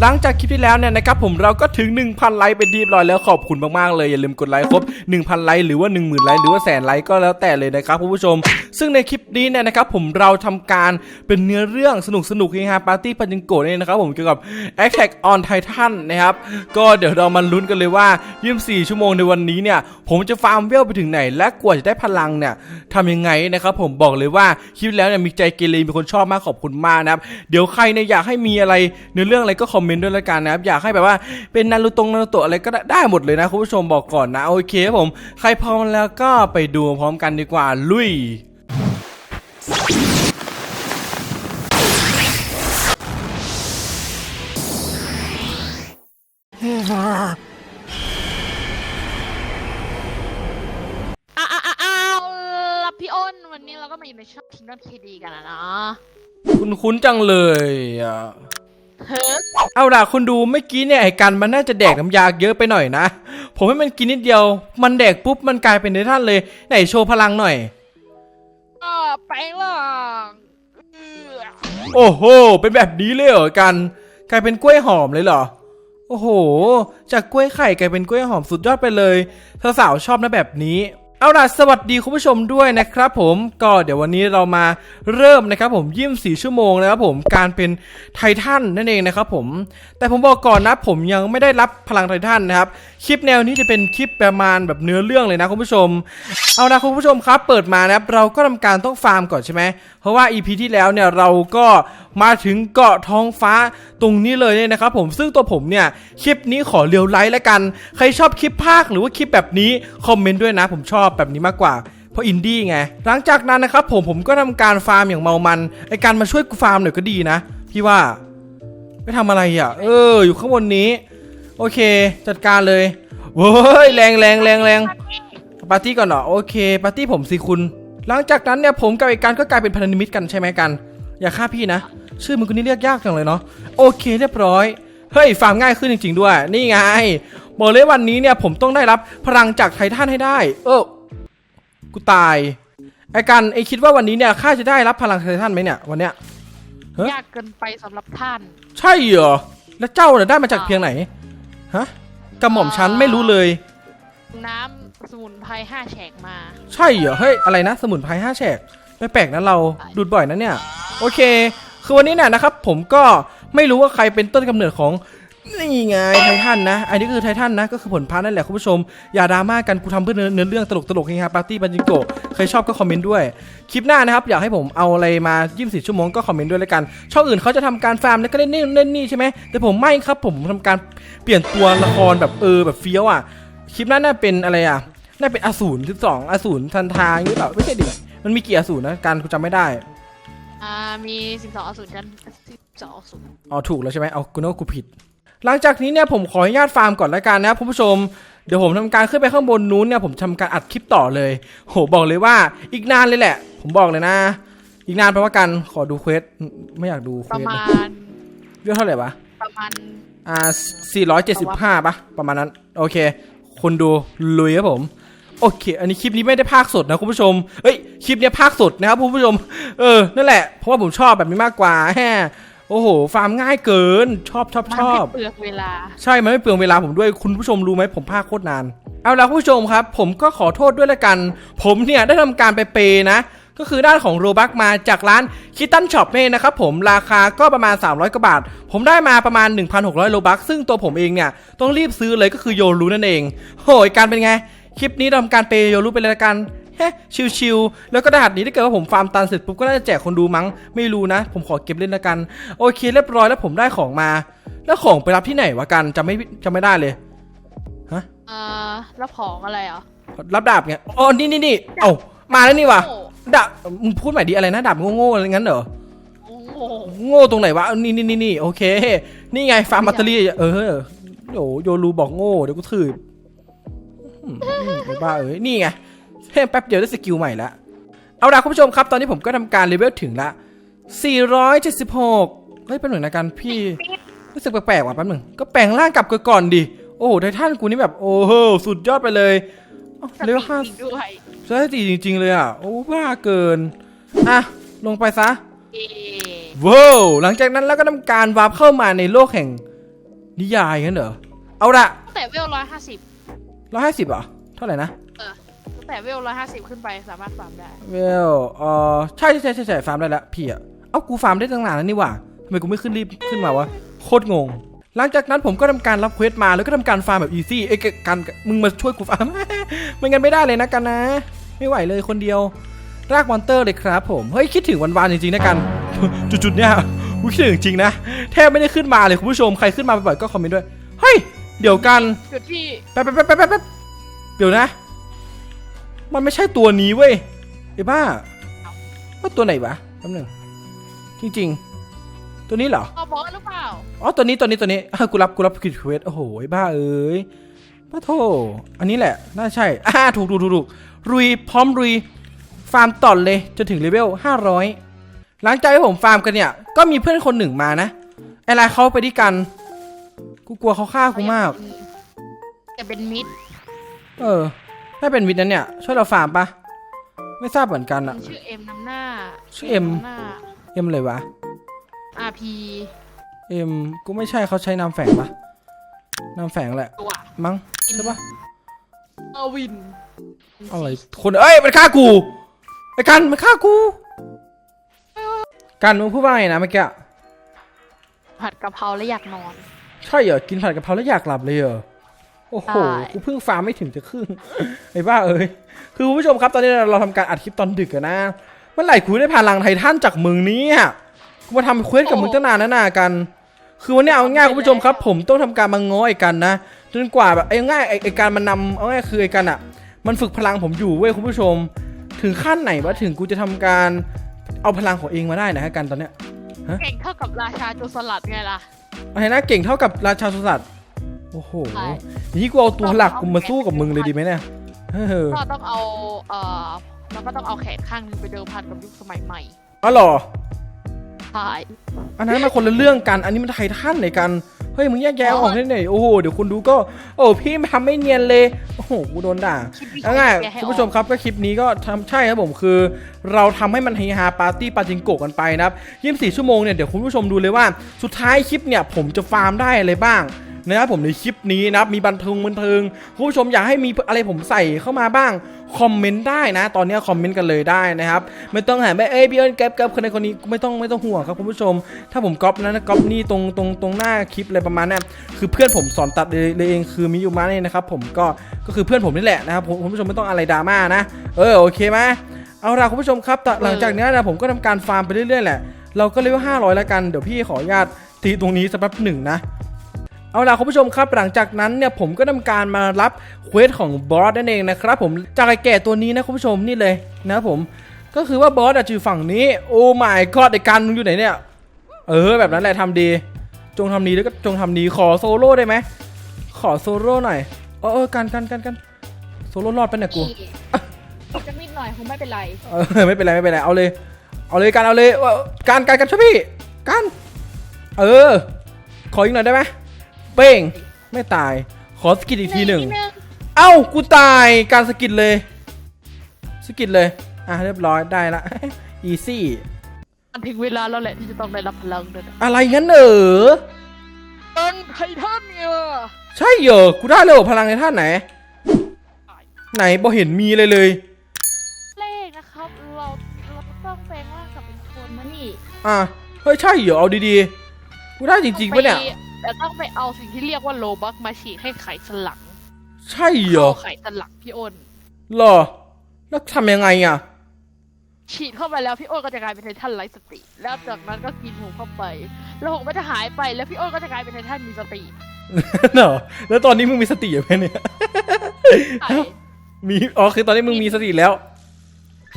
หลังจากคลิปที่แล้วเนี่ยนะครับผมเราก็ถึง 1,000 ไลค์เป็นที่เรียบร้อยแล้วขอบคุณมากๆเลยอย่าลืมกดไลค์ครบ 1,000 ไลค์หรือว่า 10,000 ไลค์หรือว่าแสนไลค์ก็แล้วแต่เลยนะครับคุณผู้ชม ซึ่งในคลิปนี้เนี่ยนะครับผมเราทำการเป็นเนื้อเรื่องสนุกสนุกเฮฮาปาร์ตี้ปันจิงโกเนี่ยนะครับผมเกี่ยวกับ Attack on Titan นะครับก็เดี๋ยวเรามาลุ้นกันเลยว่า 24 ชั่วโมงในวันนี้เนี่ยผมจะฟาร์มเวลไปถึงไหน และกว่าจะได้พลังเนี่ยทำยังไงนะครับผมบอกเลยว่าคลิปแล้วเนี่ยมีใจเกเรมีคนชอบมากขอบคุณมากนะครับเดี๋ยวใครเนี่ยอยากให้มีอะไรเนื้อเรื่องอะไรก็คอมเมนต์ด้วยละกันนะครับอยากให้แบบว่าเป็นนารูตงนารูโตะอะไรก็ได้ได้หมดเลยนะคุณผู้ชมบอกก่อนนะโอเคครับผมใครพร้อมแล้วก็ไปดูพร้อมกันดีกว่าลุยอ้าวอ้าวอ้าวอ้าวล่ะพี่อ้นวันนี้เราก็มาอยู่ในช่อง Kingdom KD กันนะเนาะคุณคุ้นๆจังเลยอะ เฮ้ยเอาล่ะคุณดูเมื่อกี้เนี่ยไอ้กันมันน่าจะแดกน้ำยาเยอะไปหน่อยนะ ผมให้มันกินนิดเดียว มันแดกปุ๊บมันกลายเป็นในท่านเลย ไหนโชว์พลังหน่อยก็ไปหรอกเอื้อโอ้โห เป็นแบบนี้เลยเหรอกัน กลายเป็นกล้วยหอมเลยเหรอ โอ้โห จากกล้วยไข่กลายเป็นกล้วยหอมสุดยอดไปเลยสาวๆชอบนะแบบนี้ เอาล่ะสวัสดีคุณผู้ชมด้วยนะครับผมก็เดี๋ยววันนี้เรามาเริ่มนะครับผมยี่สิบสี่ชั่วโมงนะครับผมการเป็นไททันนั่นเองนะครับผม แต่ผมบอกก่อนนะผมยังไม่ได้รับพลังไททันนะครับ คลิปแนวนี้จะเป็นคลิปประมาณแบบเนื้อเรื่องเลยนะคุณผู้ชม เอาล่ะคุณผู้ชมครับ เปิดมานะครับเราก็ทำการต้องฟาร์มก่อนใช่ไหมเพราะว่า EP ที่แล้วเนี่ยเราก็ มาถึงเกาะท้องฟ้าตรงนี้เลยเนี่ยนะครับผมซึ่งตัวผมเนี่ยคลิปนี้ขอเรียวไลท์แล้วกัน ใครชอบคลิปภาคหรือว่าคลิปแบบนี้คอมเมนต์ด้วยนะ ผมชอบแบบนี้มากกว่าเพราะอินดี้ไง หลังจากนั้นนะครับผมผมก็ทำการฟาร์มอย่างเมามัน ไอการมาช่วยกูฟาร์มหน่อยก็ดีนะ พี่ว่าไม่ทำอะไรอะ เออ อยู่ข้างบนนี้ โอเค จัดการเลยเว้ยแรงแรงแรงแรงปาร์ตี้ก่อนเหรอ โอเคปาร์ตี้ผมสิคุณ หลังจากนั้นเนี่ยผมกับไอกันก็กลายเป็นพันธมิตรกันใช่ไหมกัน อย่าฆ่าพี่นะ ชื่อมึงคนนี้เรียกยากจังเลยเนาะโอเคเรียบร้อยเฮ้ยฟาร์มง่ายขึ้นจริง ๆ ด้วย นี่ไงบอกเลยวันนี้เนี่ยผมต้องได้รับพลังจากไททันให้ได้ เออกูตายไอ้กันไอ้คิดว่าวันนี้เนี่ยข้าจะได้รับพลังไททันไหมเนี่ยวันเนี้ยเฮ้ยยากเกินไปสำหรับท่าน ใช่เหรอแล้วเจ้าเนี่ยได้มาจากเพียงไหนฮะกระหม่อมฉันไม่รู้เลย น้ำสมุนไพรห้าแฉกมา ใช่เหรอเฮ้ยอะไรนะ สมุนไพรห้าแฉกไม่แปลกนะเราดูดบ่อยนะเนี่ย โอเค คือวันนี้เนี่ยนะครับผมก็ไม่รู้ว่าใครเป็นต้นกำเนิดของนี่ไงไททันนะ อันนี้คือไททันนะ ก็คือผลพานั่นแหละคุณผู้ชม อย่าดราม่ากันกูทำเพื่อเนื้อเนื้อเรื่องตลกตลกเฮฮาปาร์ตี้บันจิโกะใครชอบก็คอมเมนต์ด้วย คลิปหน้านะครับ อยากให้ผมเอาอะไรมา 24 ชั่วโมงก็คอมเมนต์ด้วยแล้วกัน ช่องอื่นเขาจะทำการฟาร์มแล้วก็เล่นนี่เล่นนี่ใช่ไหมแต่ผมไม่ครับผมทำการเปลี่ยนตัวละครแบบเออแบบเฟี้ยวอะ คลิปหนั้นน่าเป็นอะไรอะ น่าเป็นอสูรสิบสองอสูรทันทางหรือเปล่าไม่ใช่ดิ มันมีกี่อสูรนะการกูจำไม่ได้ อ่ามีสิบสองอสูรกันสิบสองอสูรอ๋อถูกแล้วใช่ไหมเอากูนึกว่ากูผิด หลังจากนี้เนี่ยผมขออนุญาตฟาร์มก่อนแล้วกันนะครับคุณผู้ชม เดี๋ยวผมทำการขึ้นไปข้างบนนู้นเนี่ยผมทำการอัดคลิปต่อเลย โหบอกเลยว่าอีกนานเลยแหละ ผมบอกเลยนะ อีกนานแปลว่ากันขอดูเควสไม่อยากดูเควประสมาเลยณเรื่องเท่าไหร่วะ ประมาณ อ่า475ปะประมาณนั้น โอเคคุณดูลุยครับผม โอเค อันนี้คลิปนี้ไม่ได้ภาคสดนะคุณผู้ชม เอ้ย คลิปเนี้ยภาคสดนะครับคุณผู้ชม เออ นั่นแหละ เพราะว่าผมชอบแบบนี้มากกว่าแฮโอ้โห ฟาร์มง่ายเกิน ชอบชอบมันชอไม่บเปลือกเวลา ใช่ มันไม่เปลืองเวลาผมด้วย คุณผู้ชมรู้ไหมผมภาคโคตรนาน เอาละคุณผู้ชมครับ ผมก็ขอโทษด้วยละกัน ผมเนี่ยได้ทำการไปเปย์นะ ก็คือด้านของโรบักมาจากร้านคิตตันช็อปเนี่ยนะครับผม ราคาก็ประมาณ 300กว่าบาท ผมได้มาประมาณ 1,600โรบักซึ่งตัวผมเองเนี่ยต้องรีบซื้อเลยก็คือโยรูนั่นเอง โหยการเป็นไง คลิปนี้ทำการเปย์โยรูไปเลยละกันเฮ้ชิวๆแล้วก็รหัสนี้ถ้าเกิดว่าผมฟาร์มตันเสร็จปุ๊บก็น่าจะแจกคนดูมั้ง ไม่รู้นะ ผมขอเก็บเล่นละกัน โอเคเรียบร้อยแล้วผมได้ของมา แล้วของไปรับที่ไหนวะกันจำไม่จำไม่ได้เลยอ่าแล้วของอะไรอะรับดาบไงอ๋อนี่นี่นี่เอ้ามาแล้วนี่วะโอ้ดาบมึงพูดใหม่ดิอะไรนะดาบโง่ๆอะไรงั้นเหรอโอ้โหโง่ตรงไหนวะนี่นี่นี่นี่โอเค นี่ไงฟาร์มแบตเตอรี่เออโอ้โยรูบอกโง่เดี๋ยวกูถืออืม ไอ้บ้าเอ้ยนี่ไงเพิ่มแป๊บเดียวได้สกิลใหม่ละเอาล่ะคุณผู้ชมครับ ตอนนี้ผมก็ทำการเลเวลถึงละ 476 เฮ้ยเป็นหน่วยนะกันพี่ รู้สึกแปลกๆว่ะแป๊บหนึงก็แปลงร่างกลับก่อนดิ โอ้โหไททันกูนี่แบบ โอ้โหสุดยอดไปเลยเลเวลห้าสปีดด้วยใช่จริงๆเลยอะ โอ้บ้าเกิน อะ ลงไปซะว้าวหลังจากนั้นเราก็ทำการวาร์ปเข้ามาในโลกแห่งนิยายงั้นเหรอ เอาละแต่เวลร้อยห้าสิบ ร้อยห้าสิบเหรอเท่าไหร่นะเออตั้งแต่เวลร้อยห้าสิบขึ้นไปสามารถฟาร์มได้ เวลเออใช่ใช่ใช่ใช่ฟาร์มได้แล้วพี่อะเอ้ากูฟาร์มได้ตั้งนานแล้วนี่หว่าทำไมกูไม่ขึ้นรีบขึ้นมาวะโคตรงง หลังจากนั้นผมก็ทำการรับเควสมาแล้วก็ทำการฟาร์มแบบอีซี่เอ้ยกันมึงมาช่วยกูฟาร์มไม่งั้นไม่ได้เลยนะกันนะ ไม่ไหวเลยคนเดียวรากมอนเตอร์เลยครับผมเฮ้ยคิดถึงวันวานจริงๆนะกันจุดๆเนี่ยกูคิดถึงจริงนะแทบไม่ได้ขึ้นมาเลยคุณผู้ชมใครขึ้นมาบ่อยๆก็คอมเมนต์ด้วย เฮ้ยเดี๋ยวกันจุดที่แป๊บแป๊บแป๊บแป๊บแป๊บเดี๋ยวนะ มันไม่ใช่ตัวนี้เว้ยไอ้บ้าว่าตัวไหนวะแป๊บหนึงจริง ๆ ตัวนี้เหรอเอาบอสหรือเปล่าอ๋อตัวนี้ตัวนี้ตัวนี้อะกูรับกูรับกิจเควสโอ้โหไอ้บ้าเอ้ยป้าโทอันนี้แหละน่าใช่อ่าถูกถูกถูกถูกรุยพร้อมรุยฟาร์มต่อเลยจนถึงเลเวล500 หลังจากที่ผมฟาร์มกันเนี่ย ก็มีเพื่อนคนหนึ่งมานะไอ้ไรเขาไปด้วยกัน กูกลัวเขาฆ่ากูมาก จะเป็นมิดเออถ้าเป็นวิทย์นั้นเนี่ย ช่วยเราฟาร์มปะไม่ทราบเหมือนกันมัอะนชื่อเอ็มนำหน้า ชื่อเอ็มนำหน้าเอ็มเลยวะ RP เอ็มกูไม่ใช่เขาใช้นามแฝงปะนามแฝงแหละตัวมั้งใช่ปะเออวินอะไรคนเอ้ยมันฆ่ากูไอ้กันมันฆ่ากู กันมึงพูดว่าไงนะเมื่อกี้อะผัดกะเพราและอยากนอน ใช่เหรอ กินผัดกะเพราแล้วอยากหลับเลยเหรอ โอ้โหใช่กูเพิ่งฟาร์มไม่ถึงจะครึ่งไอ้บ้าเอ้ย คือคุณผู้ชมครับตอนนี้เราทำการอัดคลิปตอนดึกอะนะ เมื่อไหร่กูได้พลังไททันจากมึงเนี้กูมาทำเควสกับมึงตั้งนานแล้วนะกัน คือวันนี้เอาง่ายคุณผู้ชมครับ ผมต้องทำการมาง้อไอ้กันนะ จนกว่าแบบไอ้ง่ายไอ้ไอ้การมันนำเอาง่ายคือไอ้กันอะมันฝึกพลังผมอยู่เว้ยคุณผู้ชม ถึงขั้นไหนวะถึงกูจะทำการเอาพลังของเองมาได้นะฮะกันตอนเนี้ยเก่งเท่ากับราชาโจรสลัดไงล่ะอะ ไรนะเก่งเท่ากับราชาสุสัตว์โอ้โหใช่อย่างนี้กูเอาตัวหลักกูมาสู้กับมึงเลยดีไหมเนี่ยเออก็ต้องเอาเอ่อเราก็ต้องเอาแขนข้างหนึงไปเดิมพันกับยุคสมัยใหม่ อ๋อเหรอ ใช่อันนั้นมันคนละเรื่องกัน อันนี้มันไททันในกัน เฮ้ยมึงแยกแยะออกได้หน่อยโอ้โหเดี๋ยวคนดูก็ โอ้พี่ทำไม่เนียนเลย โอ้โหกูโดนด่าคลิปนี้เอาง่ายแกให้คุณผู้ชมครับก็คลิปนี้ก็ทำใช่ครับผมคือ เราทำให้มันเฮฮาปาร์ตี้ปาจิงโกะกันไปนะครับ24ชั่วโมงเนี่ยเดี๋ยวคุณผู้ชมดูเลยว่าสุดท้ายคลิปเนี่ยผมจะฟาร์มได้อะไรบ้าง นะครับผมในคลิปนี้นะครับมีบันเทิงบันเทิงคุณผู้ชมอยากให้มีอะไรผมใส่เข้ามาบ้างคอมเมนต์ได้นะ ตอนนี้คอมเมนต์กันเลยได้นะครับ ไม่ต้องหาแบบเอ้ยพี่เอิญแก๊ปแก๊ปคนในคนนี้ไม่ต้องไม่ต้องห่วงครับคุณผู้ชม ถ้าผมก๊อปนะก๊อปนี่ตรงตรงตรงหน้าคลิปอะไรประมาณนี้ยคือเพื่อนผมสอนตัดเลยเองคือมิยูมะเนี่ยนะครับผมก็ก็คือเพื่อนผมนี่แหละนะครับคุณผู้ชมไม่ต้องอะไรดราม่านะ เออโอเคไหมเอาล่ะคุณผู้ชมครับหลังจากนี้นะผมก็ทำการฟาร์มไปเรื่อยๆแหละเราก็เลเวล500 แล้วกันเดี๋ยวพี่ขออนุญาตตีตรงนี้สักแป๊บหนึ่งนะ เอาล่ะคุณผู้ชมครับหลังจากนั้นเนี่ยผมก็ทำการมารับเควสของบอสนั่นเองนะครับผมจากไอ้แก่ตัวนี้นะคุณผู้ชมนี่เลยนะครับผมก็คือว่าบอสอะอยู่ฝั่งนี้โอ้ my god ไอ้การมึงอยู่ไหนเนี่ยเออแบบนั้นแหละทำดี จงทำดีแล้วก็จงทำดีขอโซโล่ได้ไหมขอโซโล่หน่อยเออเออกันกันกันกันโซโล่รอดไปะเนี่ยกูนี่จะนิดหน่อยคงไม่เป็นไรเออไม่เป็นไรไม่เป็นไรเอาเลย เอาเลยการเอาเลยเออการการกันช่วยพี่การเออ ขออีกหน่อยได้ไหม เป้ง ไม่ตาย ขอสกิดอีกทีหนึ่งดงเอ้า กูตายการสกิดเลย สกิดเลย อะเรียบร้อยได้ละ อีซี่ มันถึงเวลาแล้วแหละที่จะต้องได้รับพลังด้วยนะอะไรงั้นเออเอินไททันเนี่ยใช่เหรอ กูได้เลยเหรอพลังในท่านไหน ไหนบอเห็นมีเลยเลย เลขนะครับ เราเราต้องแปลงร่างกลับเป็นคนนะนี่ อะ เฮ้ย ใช่เหรอ เอาดีๆ กูได้จริงๆปะเนี่ย แต่ต้องไปเอาสิ่งที่เรียกว่าโลบักมาฉีดให้ไขสลังใช่เหรอเข้าไขสลังพี่อ้นเหรอ แล้วทำยังไงอะ ฉีดเข้าไปแล้วพี่อ้นก็จะกลายเป็นไททันไร้สติ แล้วจากนั้นก็กินหงเข้าไป แล้วหงก็จะหายไปแล้วพี่อ้นก็จะกลายเป็นไททันมีสติเหรอแล้วตอนนี้มึงมีสติอยู่ไหมเนี่ยใช่มีอ๋อคือตอนนี้มึงมีสติแล้ว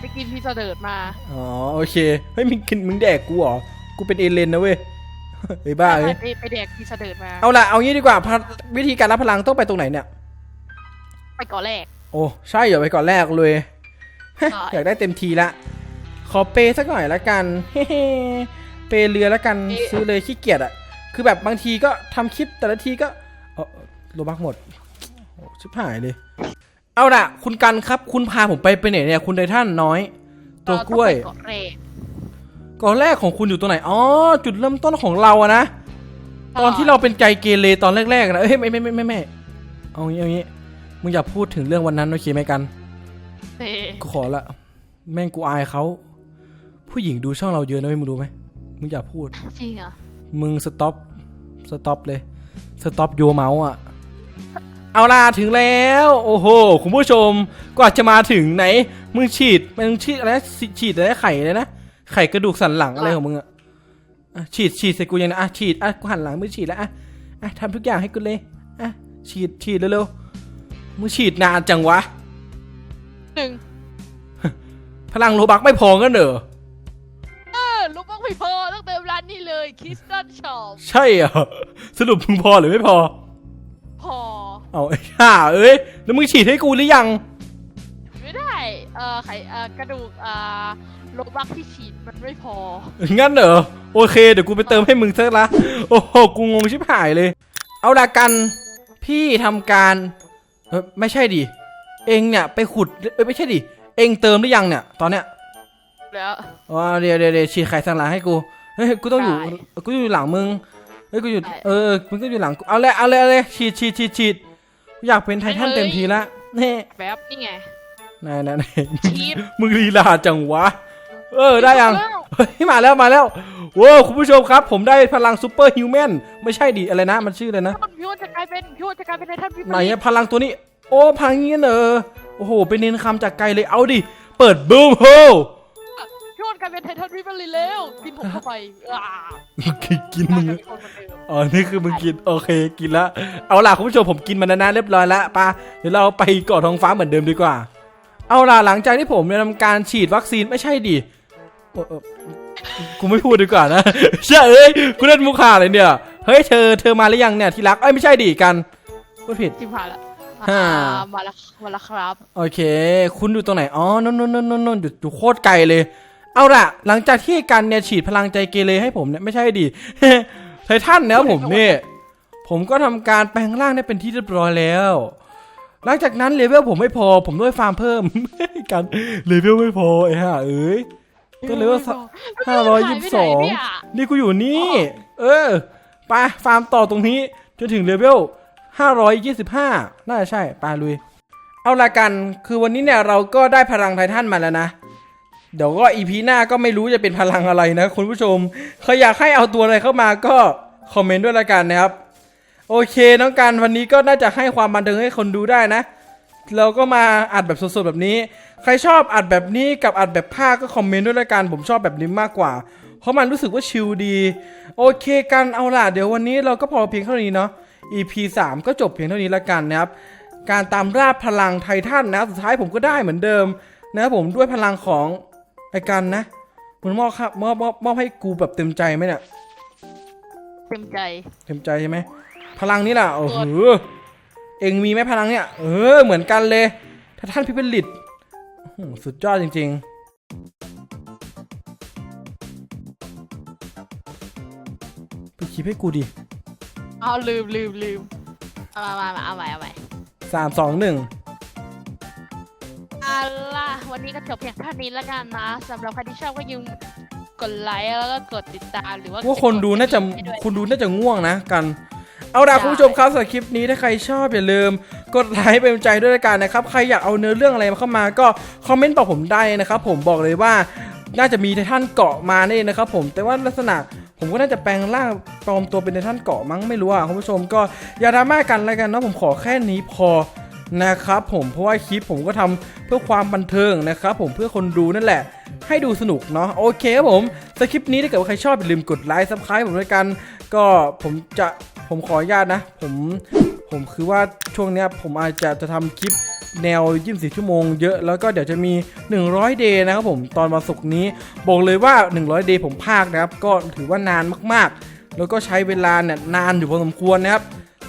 ไปกินพิซซ่าเดิร์ดมา อ๋อโอเค เฮ้ยมึงกินมึงแดกกูเหรอ กูเป็นเอเลนนะเว้ย เฮ้ยบ้าเอ้ยไปไปแดกพิซซ่าเดิร์ดมา เอาละเอางี้ดีกว่าพะวิธีการรับพลังต้องไปตรงไหนเนี่ย ไปก่อนแรก โอ้ใช่เหรอไปก่อนแรกเลย ใช่ อยากได้เต็มทีละ ขอเปย์สักหน่อยละกันเฮ้ๆเปย์เรือละกันซื้อเลยขี้เกียจอะคือแบบบางทีก็ทำคลิปแต่ละทีก็เออโลบักหมดโอ้ชิบหายเลย เอาล่ะ คุณกันครับ คุณพาผมไปไปไหนเนี่ย คุณไททันน้อย ตัวกล้วยเราต้องไปก่อนแรก ก่อนแรกของคุณอยู่ตรงไหน อ๋อ จุดเริ่มต้นของเราอะนะ ตอนที่เราเป็นใจเกเรตอนแรกๆนะ เอ้ยไม่ไม่ไม่ไม่ไม่เอางี้เอางี้ มึงอย่าพูดถึงเรื่องวันนั้นโอเคไหมกันเฮ้กูขอละ แม่งกูอายเขา ผู้หญิงดูช่องเราเยอะนะเว้ยมึงรู้ไหม มึงอย่าพูด จริงเหรอ มึงสต็อป สต็อปเลย สต็อปโยเมาส์อะเอาล่ะถึงแล้ว โอ้โห คุณผู้ชม กว่าจะมาถึงไหน มึงฉีด มึงฉีดอะไรนะฉีฉีดอะไรนะไข่เลยนะ ไข่กระดูกสันหลังอะไรของมึงอะอะฉีดฉีดใส่กูยังนะอะฉีดอะกูหันหลังมึงฉีดแล้วอะอะทำทุกอย่างให้กูเลยอะฉีดฉีดเร็วๆมึงฉีดนานจังวะหนึ่งพลังโลบักไม่พอกันเหรอเออลูกบ้องไม่พอต้องเติมร้านนี้เลยคิสตันช็อปใช่เหรอสรุปมึงพอหรือไม่พอ พอเอาไอ้ห่าเอ้ยแล้วมึงฉีดให้กูหรือยัง ไม่ได้เอ่อไขเอ่อกระดูกอ่า โลบักที่ฉีดมันไม่พอ งั้นเหรอ โอเค เดี๋ยวกูไปเติมให้มึงเถอะละ โอ้โห กูงงชิบหายเลย เอาละกัน พี่ทำการเอ้ยไม่ใช่ดิ เองเนี่ยไปขุดเอ้ยไม่ใช่ดิ เองเติมหรือยังเนี่ย ตอนเนี้ยแล้วอ๋อเดี๋ยวเดี๋ยวเดี๋ยวฉีดไข่สังหลังให้กู เฮ้ย กูต้องอยู่ได้กูอยู่หลังมึง เฮ้ย กูอยู่ได้เออ มึงก็อยู่หลังกู เอาเลยเอาเลยเอาเลยฉีดฉีดฉีดฉีดกูอยากเป็นไททันเต็มทีละนี่แบบนี่ไงไหนไหนไหนฉีดมึงลีลาจังวะ เออได้ยังแล้วเฮ้ยมาแล้วมาแล้วโว้วคุณผู้ชมครับ ผมได้พลังซูเปอร์ฮิวแมนไม่ใช่ดิอะไรนะ มันชื่ออะไรนะพี่ว่าจะกลายเป็นพี่ว่าจะกลายเป็นไททันพี่ไหนอะพลังตัวนี้ โอ้พลังนี้เนอะโอ้โหเป็นเน้นคำจากไกลเลยเอาดิเปิดบูมโฮพี่ว่ากลายเป็นไททันพี่บริแล้วกินผมเข้าไปอ่ากินมึงน่าจะมีคนเหมือนเดิมอ๋อนี่คือมึงกินโอเคกินละเอาล่ะคุณผู้ชมผมกินมันนะเรียบร้อยละปะเดี๋ยวเราไปเกาะท้องฟ้าเหมือนเดิมดีกว่าเอาล่ะหลังจากที่ผมเนี่ยทำการฉีดวัคซีนไม่ใช่ดิ เออเออกูไม่พูดดีกว่านะเชื่อเอ้ยกูเล่นมุกข่าเลยเนี่ยเฮ้ยเธอเธอมาหรือยังเนี่ยที่รักเอ้ยไม่ใช่ดิกันพูดผิดจิมผ่านละฮ่าอ่ามาละมาละครับ โอเค คุณอยู่ตรงไหน อ๋อนู่นนู่นนู่นนู่นนู่นอยู่อยู่โคตรไกลเลย เอาล่ะ หลังจากที่กันเนี่ยฉีดพลังใจเกเรให้ผมเนี่ยไม่ใช่ดิ ไททันเนี่ยผมเนี่ยผมก็ทำการแปลงร่างได้เป็นที่เรียบร้อยแล้ว หลังจากนั้นเลเวลผมไม่พอ ผมด้วยฟาร์มเพิ่ม กันเลเวลไม่พอไอ้ห่าเอ้ย ก็เลยว่าสห้าร้อยยี่สิบสองหายไปไหนเนี่ยนี่กูอยู่นี่ เออไปฟาร์มต่อตรงนี้จนถึงเลเวลห้าร้อยยี่สิบห้าน่าจะใช่ไปลุย เอาละกันคือวันนี้เนี่ยเราก็ได้พลังไททันมาแล้วนะ เดี๋ยวก็อีพีหน้าก็ไม่รู้จะเป็นพลังอะไรนะคุณผู้ชมใครอยากให้เอาตัวอะไรเข้ามาก็คอมเมนต์ด้วยละกันนะครับ โอเคน้องกันวันนี้ก็น่าจะให้ความบันเทิงให้คนดูได้นะ เราก็มาอัดแบบสดๆแบบนี้ ใครชอบอัดแบบนี้กับอัดแบบภาคก็คอมเมนต์ด้วยละกันผมชอบแบบนี้มากกว่า เพราะมันรู้สึกว่าชิลดี โอเคกันเอาล่ะเดี๋ยววันนี้เราก็พอเพียงเท่านี้เนาะ EP 3 ก็จบเพียงเท่านี้ละกันนะครับ การตามราบพลังไททันนะครับสุดท้ายผมก็ได้เหมือนเดิมนะครับผมด้วยพลังของไอ้กันนะมันมอบครับมอบมอบมอบให้กูแบบเต็มใจไหมเนี่ยเต็มใจ เต็มใจใช่ไหมพลังนี้ล่ะโอ้โห เองมีไหมพลังเนี่ย เออ เหมือนกันเลย ถ้าท่านพิพิลิตโอ้โหสุดยอดจริง ๆไปคลิปให้กูดิเอาลืมลืมลืมเอามามามาเอาใหม่เอาใหม่สามสองหนึ่งเอาล่ะวันนี้ก็จบเพียงเท่านี้แล้วกันนะสำหรับใครที่ชอบก็อยืมกดไลค์แล้วก็กดติดตามหรือว่าว่าคนดูน่าจะให้ด้วย คนดูน่าจะง่วงนะกัน เอาล่ะใช่คุณผู้ชมครับสำหรับคลิปนี้ถ้าใครชอบอย่าลืม กดไลค์เป็นกำลังใจด้วยละกันนะครับใครอยากเอาเนื้อเรื่องอะไรมาเข้ามาก็คอมเมนต์บอกผมได้นะครับผมบอกเลยว่าน่าจะมีไททันเกาะมานี่นะครับผมแต่ว่าลักษณะผมก็น่าจะแปลงร่างปลอมตัวเป็นไททันเกาะมั้งไม่รู้อะคุณผู้ชมก็อย่าดราม่ากันแล้วกันเนาะผมขอแค่นี้พอนะครับผมเพราะว่าคลิปผมก็ทำเพื่อความบันเทิงนะครับผมเพื่อคนดูนั่นแหละ ให้ดูสนุกเนาะโอเคครับผมสคริปต์นี้ถ้าเกิดว่าใครชอบอย่าลืมกดไลค์ซับสไครต์ผมด้วยกัน ก็ผมจะ ผมขออนุญาตนะ ผมผมคือว่าช่วงเนี้ยผมอาจจะจะทำคลิปแนว 24 ชั่วโมงเยอะแล้วก็เดี๋ยวจะมี 100 เดย์นะครับผมตอนวันศุกร์นี้ บอกเลยว่า 100 เดย์ผมพากนะครับ ก็ถือว่านานมากๆ แล้วก็ใช้เวลาเนี่ยนานอยู่พอสมควรนะครับ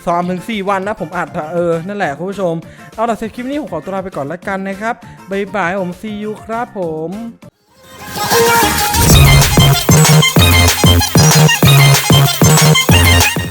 สามถึงสี่วันนะผมอัดอะเออ นั่นแหละคุณผู้ชม เอาล่ะสำหรับคลิปนี้ผมขอตัวลาไปก่อนแล้วกันนะครับบ๊ายบายผมซีอูครับผม Thank.